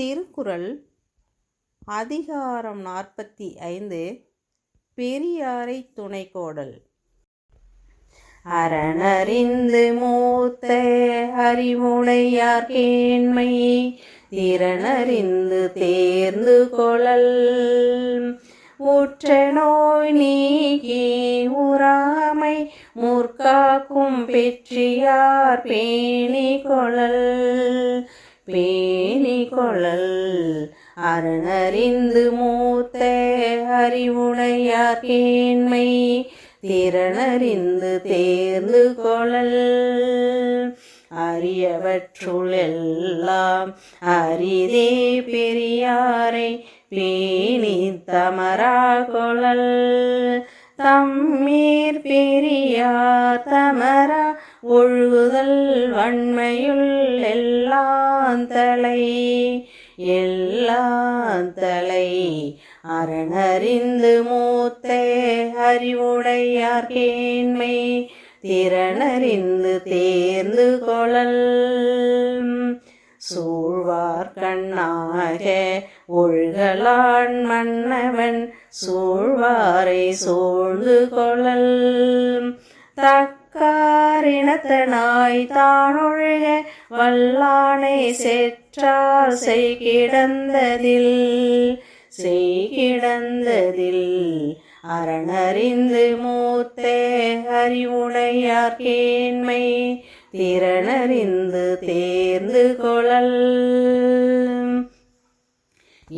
திருக்குறள் அதிகாரம் நாற்பத்தி ஐந்து பெரியாரை துணைக்கோடல் அரணறிந்து மூத்த அறிவுடையார் கேண்மை திறனறிந்து தேர்ந்து கொழல் உற்ற நோய் நீக்கி உறாமை முற்காக்கும் பெற்றியார் பேணி கொளல். பே கொழல் அரணறிந்து மூத்த அறிவுடையார் கேண்மை திறனறிந்து தேர்ந்து கொழல் அரியவற்றுள் எல்லாம் அரிதே பெரியாரை பேணி தமரா கொழல் தம்மீர் பெரியார் தமரா ஒழுகுதல் வன்மையுள் எல்லாம் தலை எல்லாம் தலை. அரணறிந்து மூத்தே அறிவுடையார்கேண்மை திறனறிந்து தேர்ந்து கொழல் சூழ்வார் கண்ணாக ஒழுகலான் மன்னவன் சூழ்வாரை சூழ்ந்து கொழல் தக்கா தக்காரினத்தனாய் தானொழுக வல்லானை செற்றார் செய்கிடந்ததில் செய்கிடந்ததில் அரணறிந்து மூத்த அறிவுடையார் கேண்மை திறனறிந்து தேர்ந்து கொளல்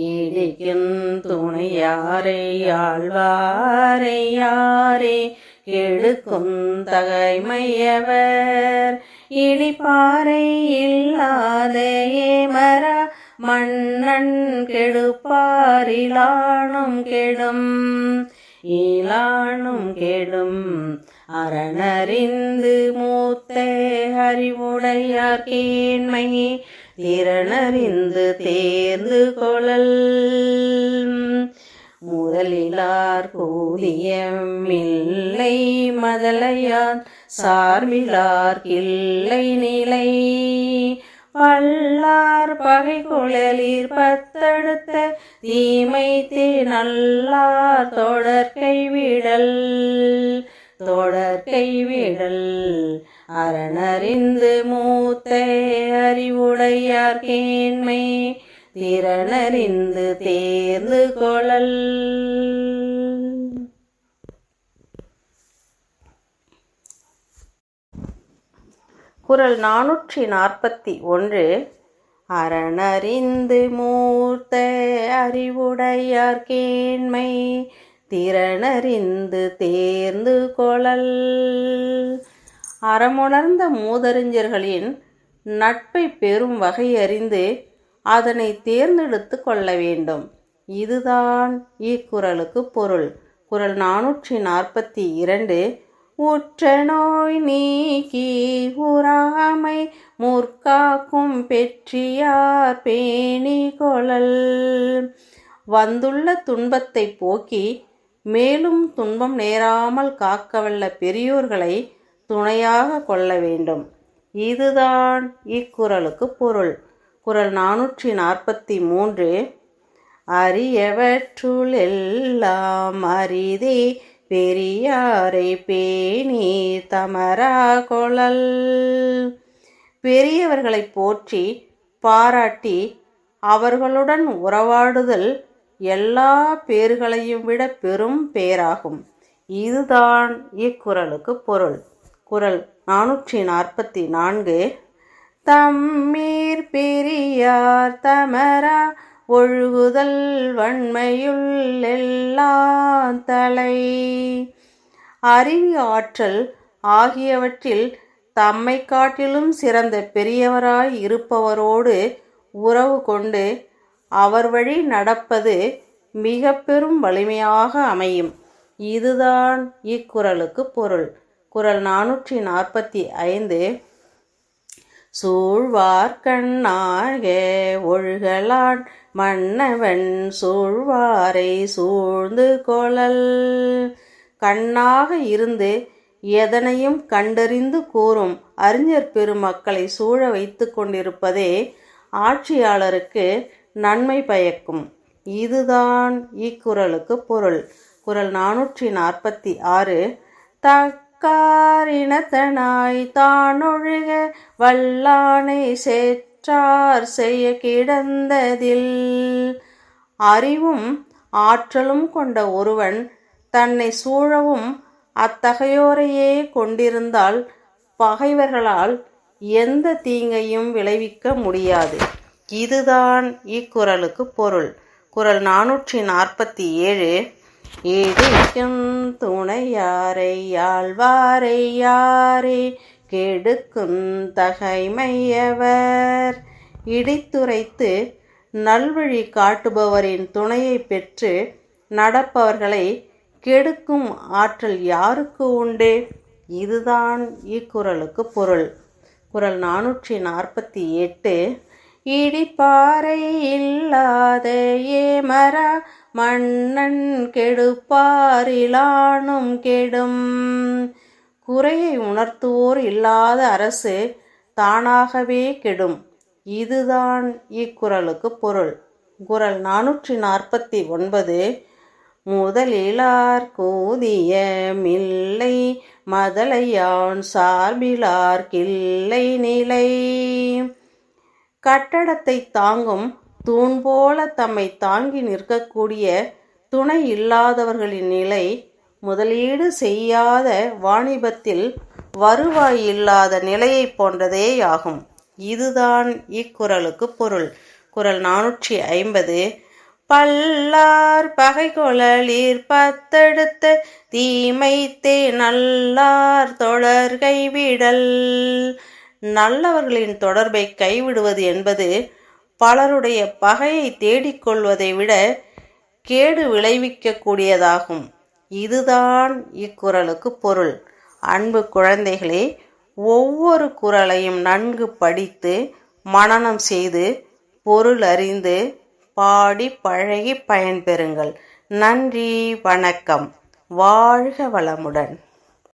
ஏடிக்கும் துணையாரை ஆழ்வாரை யாரே கெடுக்கும் தகைமையவர். இடிப்பாறை இல்லாத ஏமரா மன்னன் கெடுப்பாரிலானும் கெடும். ஈலானும் கெடும். அரணறிந்து மூத்த அறிவுடையார் கேண்மை. திறனறிந்து தேர்ந்து கொழல் முதலிலார் கூலியமில்லை மதலையான் சார்மிலார் கிள்ளை நிலை. பல்லார் பகை குழலீர் பத்தடுத்த தீமை நல்லார் தொடர்கை விடல் தொடர்கை விடல் அரணறிந்து மூத்த அறிவுடையார் கேண்மை. திறனறிந்து தேர்ந்து கொளல் குரல் நானூற்றி நாற்பத்தி ஒன்று. அரணறிந்து மூர்த்த அறிவுடையார் கேண்மை திறனறிந்து தேர்ந்து கொளல் அறமுணர்ந்த மூதறிஞர்களின் நட்பை பெறும் வகை அறிந்து அதனை தேர்ந்தெடுத்து கொள்ள வேண்டும். இதுதான் இக்குறளுக்கு பொருள். குரல் நானூற்றி நாற்பத்தி இரண்டு உற்ற நோய் நீக்கி உறாமை முற்காக்கும் பெற்றியார் பேணி கொழல் வந்துள்ள துன்பத்தை போக்கி மேலும் துன்பம் நேராமல் காக்கவல்ல பெரியோர்களை துணையாக கொள்ள வேண்டும். இதுதான் இக்குறளுக்கு பொருள். குரல் நானூற்றி நாற்பத்தி மூன்று. அரியவற்றுள் எல்லாம் அரிதே பெரியாரை பேணி தமரா கொழல் பெரியவர்களை போற்றி பாராட்டி அவர்களுடன் உறவாடுதல் எல்லா பேர்களையும் விட பெரும் பேராகும். இதுதான் இக்குறளுக்கு பொருள். குரல் நானூற்றி நாற்பத்தி நான்கு. தம்மீர் பெரியார் தமரா ஒழுகுதல் வன்மையுள் எல்லா தலை. அறிவு ஆற்றல் ஆகியவற்றில் தம்மை காட்டிலும் சிறந்த பெரியவராய் இருப்பவரோடு உறவு கொண்டு அவர் வழி நடப்பது மிக பெரும் வலிமையாக அமையும். இதுதான் இக்குறளுக்கு பொருள். குரல் நானூற்றி நாற்பத்தி ஐந்து சூழ்வார்கண்ணாக ஒழுகலான் மன்னவன் சூழ்வாரை சூழ்ந்து கொளல். கண்ணாக இருந்து எதனையும் கண்டறிந்து கூறும் அறிஞர் பெருமக்களை சூழ வைத்து கொண்டிருப்பதே ஆட்சியாளருக்கு நன்மை பயக்கும். இதுதான் இக்குறளுக்கு பொருள். குறள் நானூற்றி நாற்பத்தி ஆறு த காரினத்தனாய் தானொழுக வல்லானை சேற்றார் செய்ய கிடந்ததில். அறிவும் ஆற்றலும் கொண்ட ஒருவன் தன்னை சூழவும் அத்தகையோரையே கொண்டிருந்தால் பகைவர்களால் எந்த தீங்கையும் விளைவிக்க முடியாது. இதுதான் இக்குறளுக்கு பொருள். குரல் நானூற்றி நாற்பத்தி ஏழு இடிக்கும் துணையாரை ஆழ்வாரை யாரே? கெடுக்கும் தகைமையவர். இடித்துரைத்து நல்வழி காட்டுபவரின் துணையை பெற்று நடப்பவர்களை கெடுக்கும் ஆற்றல் யாருக்கு உண்டு? இதுதான் இக்குறளுக்கு பொருள். குரல் நானூற்றி நாற்பத்தி எட்டு இடிப்பாறை இல்லாத ஏமரா மன்னன் கெடுப்பாரிலானும் கெடும். குறையை உணர்த்துவோர் இல்லாத அரசு தானாகவே கெடும். இதுதான் இக்குறளுக்கு பொருள். குறள் நானூற்றி நாற்பத்தி ஒன்பது. முதலிலார் கூதிய மில்லை மதலையான் சார்பிலார் கில்லை நிலை. கட்டடத்தை தாங்கும் தூண் போல தம்மை தாங்கி நிற்கக்கூடிய துணை இல்லாதவர்களின் நிலை முதலீடு செய்யாத வாணிபத்தில் வருவாய் இல்லாத நிலையை போன்றதேயாகும். இதுதான் இக்குறளுக்கு பொருள். குறள் நானூற்றி ஐம்பது. பல்லார் பகை கொழலீர் பத்தெடுத்த தீமைத்தே நல்லார் தொடர் கைவிடல் நல்லவர்களின் தொடர்பை கைவிடுவது என்பது பலருடைய பகையை தேடிக்கொள்வதை விட கேடு விளைவிக்கக்கூடியதாகும். இதுதான் இக்குறளுக்கு பொருள். அன்பு குழந்தைகளே ஒவ்வொரு குறளையும் நன்கு படித்து மனனம் செய்து பொருள் அறிந்து பாடி பழகி பயன்பெறுங்கள். நன்றி வணக்கம். வாழ்க வளமுடன்.